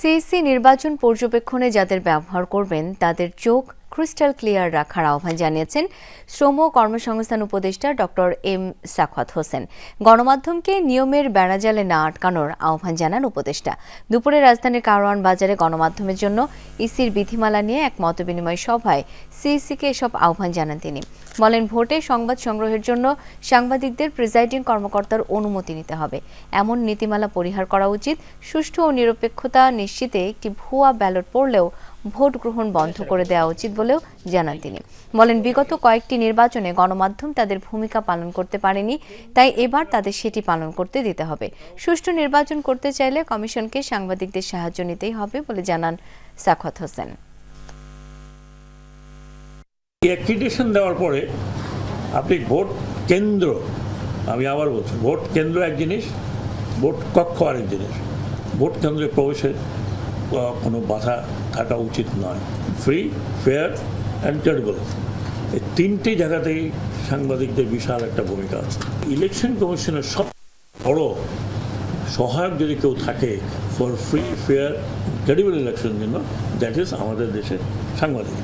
CEC নির্বাচন পর্যবেক্ষণে যাদের ব্যবহার করবেন তাদের চোখ ক্রিস্টাল ক্লিয়ার রাখার আহ্বান জানিয়েছেন শ্রম ও কর্মসংস্থান উপদেষ্টা ডক্টর এম সাখাত হোসেন। গণমাধ্যমকে নিয়মের বেড়াজালে না আটকানোর আহ্বান জানান উপদেষ্টা। দুপুরে রাজধানীর কারওয়ান বাজারে গণমাধ্যমের জন্য ইসির বিধিমালা নিয়ে এক মতবিনিময় সভায় সিইসিকে এসব আহ্বান জানান তিনি। বলেন, ভোটে সংবাদ সংগ্রহের জন্য সাংবাদিকদের প্রিজাইডিং কর্মকর্তার অনুমতি নিতে হবে। এমন নীতিমালা পরিহার করা উচিত। সুষ্ঠু ও নিরপেক্ষতা নিশ্চিতে একটি ভুয়া ব্যালট পড়লেও ভোট গ্রহণ বন্ধ করে দেওয়া উচিত বলেও জানান তিনি। বলেন বিগত কয়েকটি নির্বাচনে গণমাধ্যম তাদের ভূমিকা পালন করতে পারেনি তাই এবার তাদের সেটি পালন করতে দিতে হবে। সুষ্ঠু নির্বাচন করতে চাইলে কমিশনকে সাংবাদিকদের সাহায্য নিতেই হবে বলে জানান সাখাত হোসেন। দেওয়ার পরে আপনি ভোট কেন্দ্র আমি আবার বলছি ভোট কেন্দ্র এক জিনিস ভোট কক্ষ আরেক জিনিস। ভোট কেন্দ্রে প্রবেশে আহ, কোনো বাধা থাকা উচিত নয়। ফ্রি ফেয়ার অ্যান্ড ক্রেডিবল এই তিনটি জায়গাতেই সাংবাদিকদের বিশাল একটা ভূমিকা আছে। ইলেকশন কমিশনের সব বড় সহায়ক যদি কেউ থাকে for free fair credible election জন্য দ্যাট ইজ আমাদের দেশের সাংবাদিক।